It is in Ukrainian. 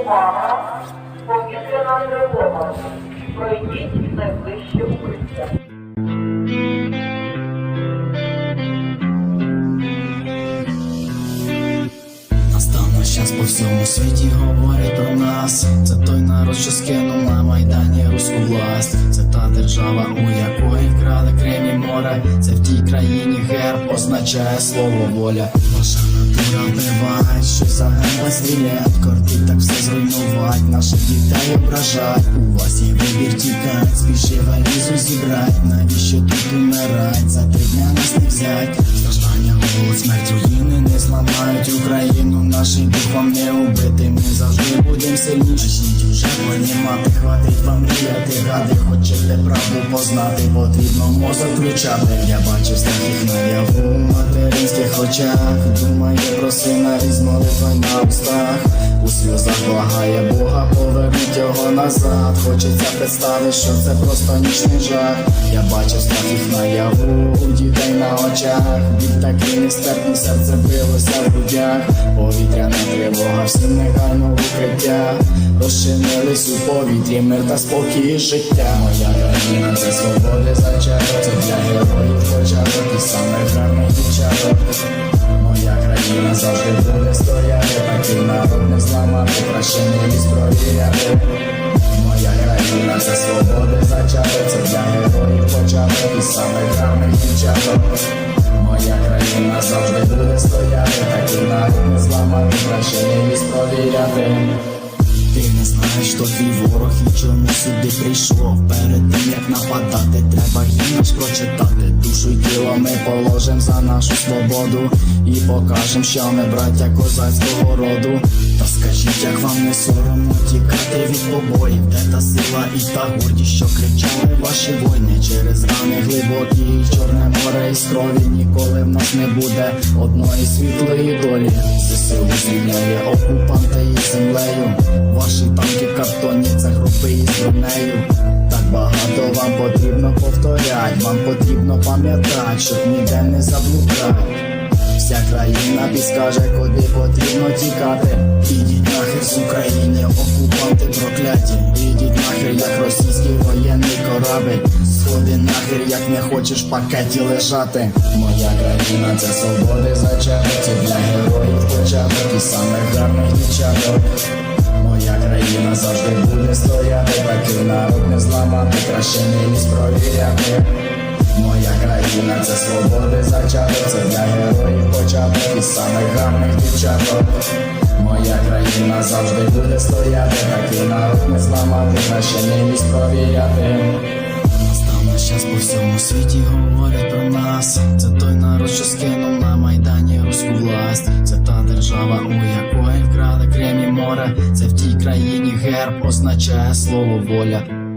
Увага! Повітряна тривога. Пройдіть найближче укриття. Час по всьому світі говорять про нас. Це той народ, що скинув на майдані руську власть. Це та держава, у якої вкрали Крим море. Це в тій країні герб означає слово воля. Натура що за герба стрілять. корти так все зруйнувать, наших дітей ображать. У вас є вибір тікать, спіши валізу зібрать. Навіщо тут умирать? За три дня нас не взять. Страждання, голод, смерть, не зламають Україну. Нашим духом не убити. Ми завжди будем сильніші. Уже понімати, хватить вам мріяти, гади, хочете правду познати, потрібно мозок включати. Я бачу страхів наяву в материнських очах. Думає про сина із молитвою на устах. У сльозах благає Бога, поверніть його назад. Хочеться представити, що це просто нічний жах. Я бачу страхів наяву у дітей на очах. Біль такий нестерпний, серце билося в грудях. Повітряна тривога, всім негайно укриття. Розчинились у повітрі, мир та спокій життя. Моя країна це свободи зачаток, це для героїв початок і саме гарних дівчаток. Моя країна завжди зламати, краще не. Моя країна за зачаток, це для героїв початок і саме гарних дівчаток. Моя країна завжди буде стояти, такі не зламати, прощені лізь провіряти. Знаєш, що твій ворог і чому сюди прийшов. Перед тим як нападати, треба гімнаш прочитати. Душу й тіло ми положим за нашу свободу і покажем, що ми браття козацького роду. Та скажіть, як вам не соромно тікати від побоїв, де та сила і та гордість, що кричали ваші воїни через рани глибокі, і чорне море із крові ніколи в нас не буде одної світлої долі. ЗСУ звільняє окупанти і землею. Ваші танки в картоні, це групи із бронею. Так багато вам потрібно повторять, вам потрібно пам'ятати, щоб ніде не заблукати. Вся країна підскаже, куди потрібно тікати. Ідіть нахер з України, окупанти прокляті. Ідіть нахер, як російський воєнний корабель. Сходи нахер, як не хочеш в пакеті лежати. Моя країна це свободи зачаток, це для героїв початок і саме гарних дівчаток. Моя країна завжди буде стояти, такий народ не зламати, краще не лізь провіряти. Моя країна це свободи зачаток, це для героїв початок і самих гарних дівчаток. Моя країна завжди буде стояти, такий народ не зламати, краще не лізь провіряти. Настав наш час по всьому світі говорять про нас. Це той народ, що скинув на майдані руську власть. Це та держава, у море. Це в тій країні герб означає слово воля.